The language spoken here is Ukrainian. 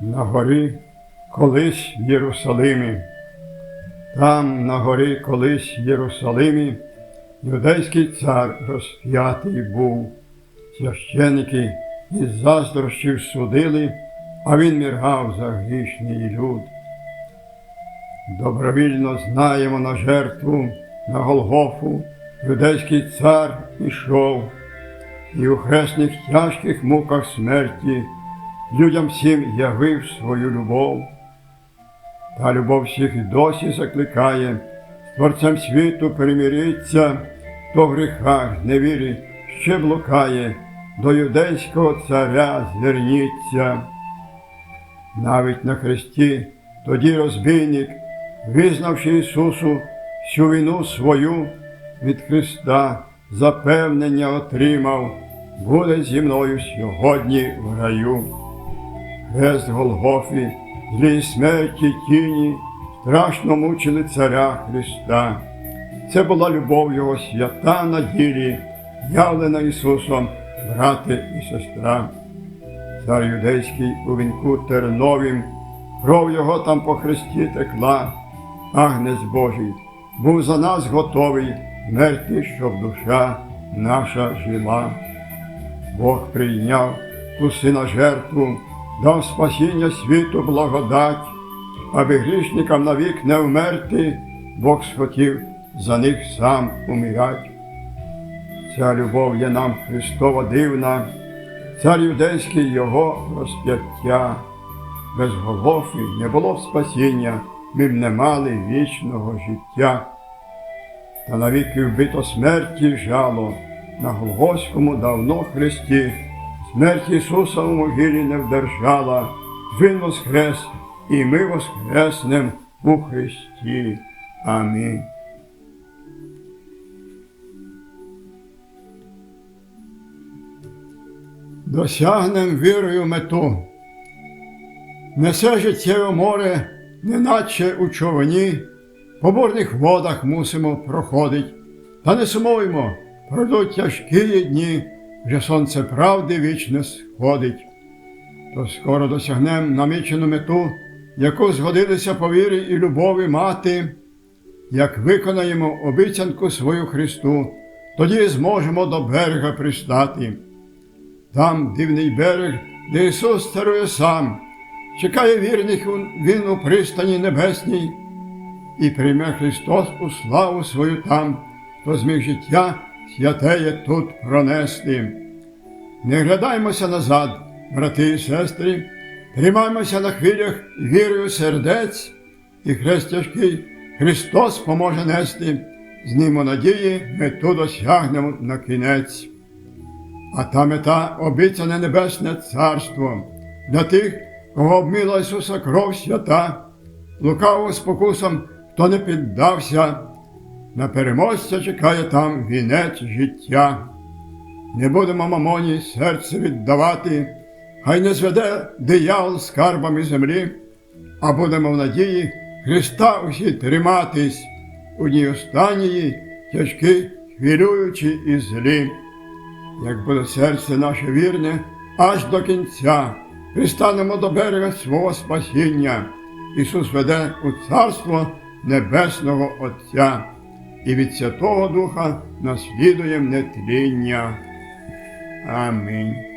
на горі колись в Єрусалимі. Там на горі колись в Єрусалимі юдейський цар розп'ятий був. Священики із заздрощів судили, а він міргав за грішний люд. Добровільно знаємо на жертву, на Голгофу, юдейський цар ішов, і у хресних тяжких муках смерті людям всім явив свою любов. Та любов всіх і досі закликає, з Творцем світу примириться, то в гріхах невірі ще блукає, до юдейського царя зверніться. Навіть на хресті тоді розбійник, визнавши Ісусу всю вину свою від Христа, запевнення отримав, буде зі мною сьогодні в раю. Хрест Голгофі, злій смерті тіні, страшно мучили царя Христа. Це була любов Його свята на ділі, явлена Ісусом, брате і сестра. Цар юдейський у вінку терновім, кров його там по хресті текла, агнець Божий, був за нас готовий мерти, щоб душа наша жила. Бог прийняв ту сина жертву, дав спасіння світу благодать, аби грішникам навік не вмерти, Бог схотів за них сам умирать. Ця любов є нам Христова дивна, цар юдейський його розп'яття. Без Голгофи не було б спасіння, ми б не мали вічного життя. Та навіки вбито смерті жало, на Голгофському давно хресті, смерть Ісуса в могилі не вдержала, Він воскрес, і ми воскреснем у Христі. Амінь. Досягнем вірою мету. Несе життєве море, неначе у човні, по бурних водах мусимо проходить. Та не сумуймо, пройдуть тяжкі дні, вже сонце правди вічне сходить. То скоро досягнем намічену мету, яку згодилися по вірі і любові мати, як виконаємо обіцянку свою Христу, тоді зможемо до берега пристати. Там дивний берег, де Ісус царує сам, чекає вірних Він у пристані небесній, і прийме Христос у славу свою там, хто зміг життя святеє тут пронести. Не глядаймося назад, брати і сестри, тримаймося на хвилях вірою сердець, і хрест тяжкий Христос поможе нести, з ним у надії мету досягнемо на кінець. А та мета обіцяне небесне царство для тих, кого обмила Ісуса кров свята, лукаво спокусом, хто не піддався, на переможця чекає там вінець життя. Не будемо мамоні серце віддавати, хай не зведе диявол скарбами землі, а будемо в надії Христа усі триматись у дні останньої, тяжкі, хвилюючі і злі як буде серце наше вірне, аж до кінця, пристанемо до берега свого спасіння. Ісус веде у Царство Небесного Отця, і від Святого Духа наслідуємо нетління. Амінь.